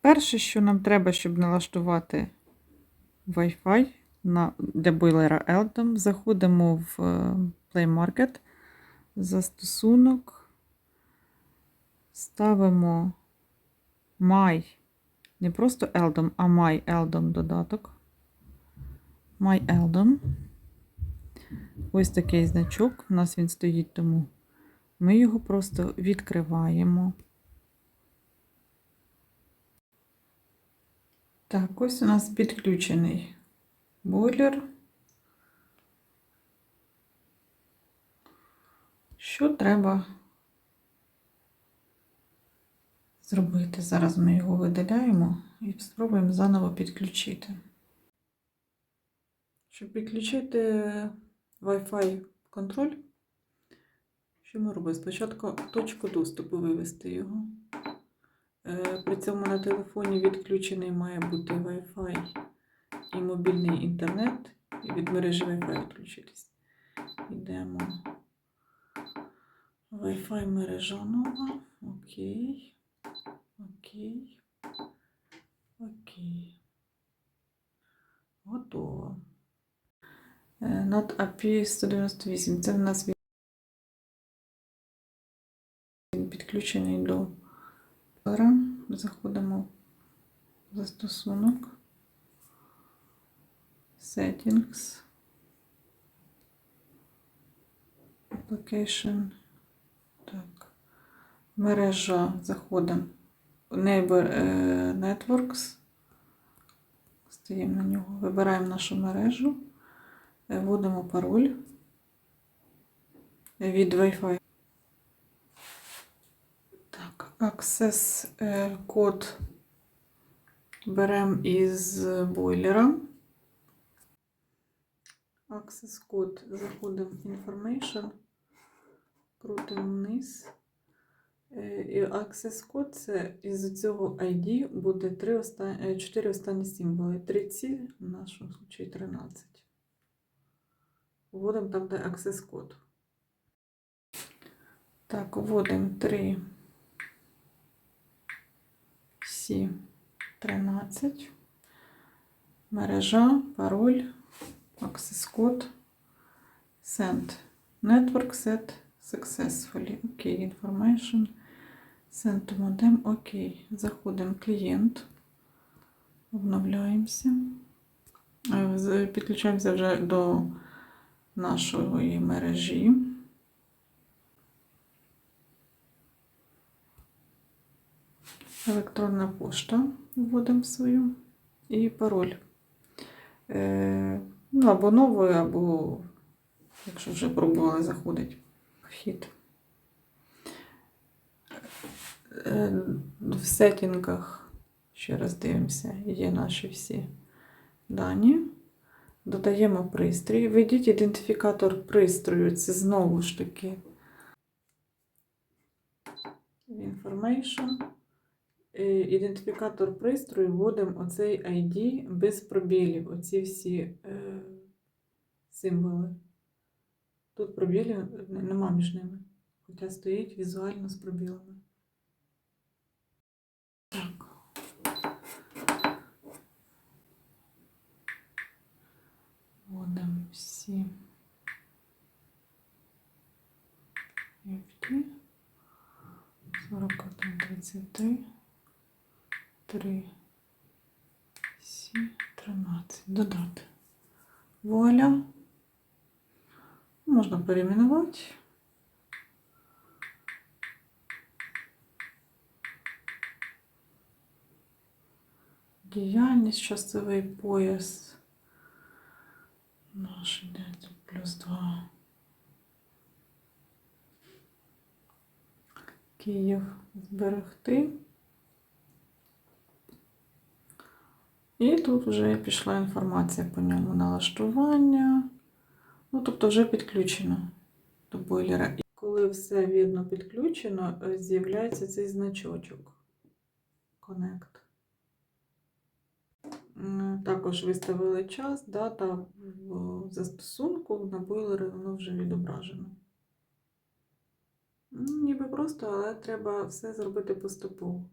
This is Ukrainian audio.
Перше, що нам треба, щоб налаштувати Wi-Fi для бойлера Eldom, заходимо в е, Play Market, застосунок, ставимо My, не просто Eldom, а My Eldom додаток. My Eldom. Ось такий значок. У нас він стоїть тому. Ми його просто відкриваємо. Так, ось у нас підключений бойлер. Що треба зробити? Зараз ми його видаляємо і спробуємо заново підключити. Щоб підключити Wi-Fi контроль, що ми робимо? Спочатку точку доступу вивести його. Е, При цьому на телефоні відключений має бути Wi-Fi і мобільний інтернет, і від мережі Wi-Fi відключитись. Йдемо. Wi-Fi мережа нова. Окей. Окей. Окей. Готово. Над API 198. Це в нас він підключений до Зараз заходимо в застосунок. Settings. Application. Так. Мережа. Заходимо. Neighbor е, Networks. Стоїмо на нього. Вибираємо нашу мережу. Вводимо пароль від Wi-Fi. Е, код беремо із бойлера. Access код заходимо в Information, крутимо вниз. Е, І Access код це із цього ID буде 3 останні, 4 останні символи. 3 ці, в нашому случаї 13. Вводимо там, де Access код. Так, вводимо 3 всі 13. Мережа, пароль, access код, send. Network set successfully. Окей, information. Send to modem. Окей. Заходимо в клієнт. Обновляємося. Е, Підключаємося вже до нашої мережі. Електронна пошта вводимо свою і пароль. Е, ну, або новою, або, якщо вже пробували, заходить вхід. Е, в сетінгах, ще раз дивимося, є наші всі дані. Додаємо пристрій. Введіть ідентифікатор пристрою. Це знову ж таки Information. Е, Ідентифікатор пристрою вводимо оцей ID без пробілів, оці всі е, символи. Тут пробілів не- нема між ними, хоча стоїть візуально з пробілами. Так. Вводимо всі FT 41, 33. 3, 7, 13. Додати. Вуаля. Можна перейменувати. Діяльність, часовий пояс. Наш тут плюс 2. Київ зберегти. І тут вже пішла інформація по ньому налаштування. Ну, тобто вже підключено до бойлера. І коли все вірно підключено, е, з'являється цей значочок Connect. Також виставили час, дата в застосунку на бойлери воно вже відображено. Ніби просто, але треба все зробити поступово.